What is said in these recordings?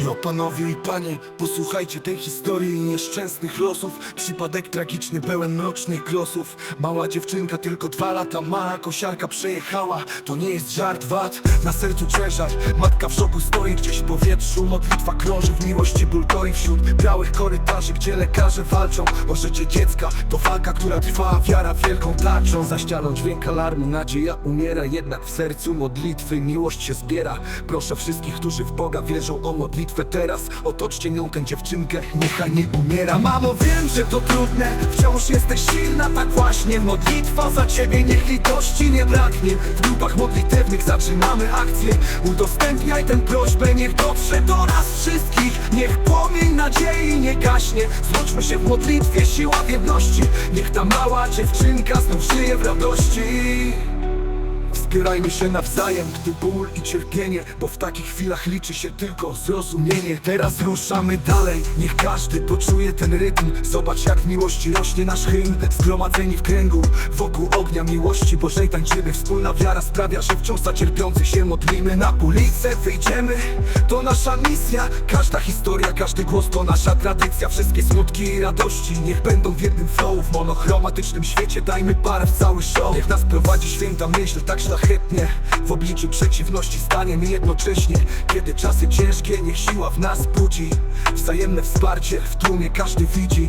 No panowie i panie, posłuchajcie tej historii nieszczęsnych losów. Przypadek tragiczny, pełen mrocznych losów. Mała dziewczynka, tylko dwa lata ma Kosiarka przejechała, to nie jest żart wad Na sercu ciężar, matka w szoku stoi Gdzieś w powietrzu, modlitwa krąży W miłości ból goi wśród białych korytarzy Gdzie lekarze walczą o życie dziecka. To walka, która trwa, wiara wielką tarczą. Za ścianą dźwięk alarmu, nadzieja umiera Jednak w sercu modlitwy miłość się zbiera. Proszę wszystkich, którzy w Boga wierzą o modlitwę teraz. Otoczcie nią tę dziewczynkę, niechaj nie umiera. Mamo, wiem, że to trudne, wciąż jesteś silna. Tak właśnie, modlitwa za ciebie, niech litości nie braknie. W grupach modlitewnych zaczynamy akcję. Udostępniaj tę prośbę, niech dotrze do nas wszystkich. Niech płomień nadziei nie gaśnie. Złączmy się w modlitwie, siła w jedności. Niech ta mała dziewczynka znów żyje w radości Wspierajmy się nawzajem, gdy ból i cierpienie Bo w takich chwilach liczy się tylko zrozumienie. Teraz ruszamy dalej, niech każdy poczuje ten rytm. Zobacz jak w miłości rośnie nasz hymn. Zgromadzeni w kręgu, wokół ognia miłości Bożej tańczymy. Wspólna wiara sprawia, że wciąż za cierpiących się modlimy. Na ulicę wyjdziemy, to nasza misja. Każda historia, każdy głos to nasza tradycja. Wszystkie smutki i radości niech będą w jednym flow. W monochromatycznym świecie dajmy parę w cały show. Niech nas prowadzi święta myśl tak szlachetnie W obliczu przeciwności staniemy jednocześnie Kiedy czasy ciężkie, niech siła w nas budzi. Wzajemne wsparcie w tłumie każdy widzi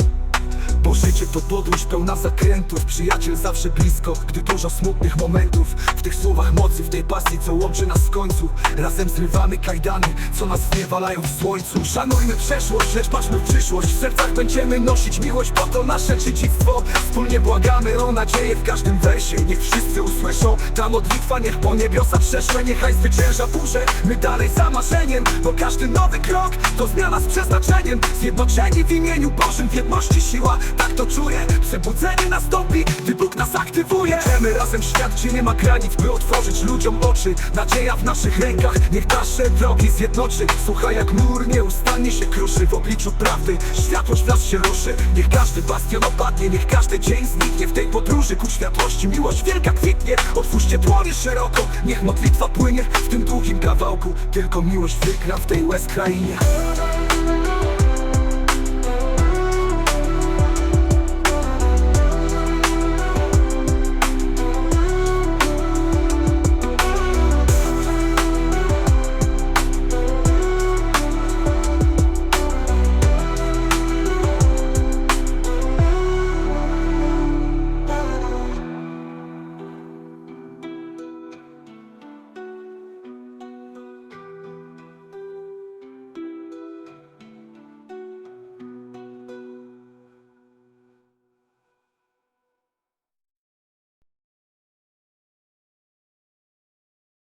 życie to podróż pełna zakrętów. Przyjaciel zawsze blisko, gdy dużo smutnych momentów. W tych słowach mocy, w tej pasji, co łączy nas w końcu. Razem zrywamy kajdany, co nas zniewalają w słońcu. Szanujmy przeszłość, lecz patrzmy w przyszłość. W sercach będziemy nosić miłość, bo to nasze dziedzictwo. Wspólnie błagamy o nadzieję w każdym wersie Niech wszyscy usłyszą, ta modlitwa niech po niebiosa przeszłe. Niechaj zwycięża burze, my dalej za marzeniem Bo każdy nowy krok to zmiana z przeznaczeniem. Zjednoczeni w imieniu Bożym, w jedności siła tak to czuję, przebudzenie nastąpi, gdy Bóg nas aktywuje. Idziemy razem świat, gdzie nie ma granic, by otworzyć ludziom oczy. Nadzieja w naszych rękach, niech nasze drogi zjednoczy. Słuchaj jak mur nieustannie się kruszy w obliczu prawdy. Światłość w nas się ruszy, niech każdy bastion opadnie Niech każdy dzień zniknie w tej podróży. Ku światłości Miłość wielka kwitnie, otwórzcie dłonie szeroko Niech modlitwa płynie w tym długim kawałku. Tylko miłość wygra w tej łez krainie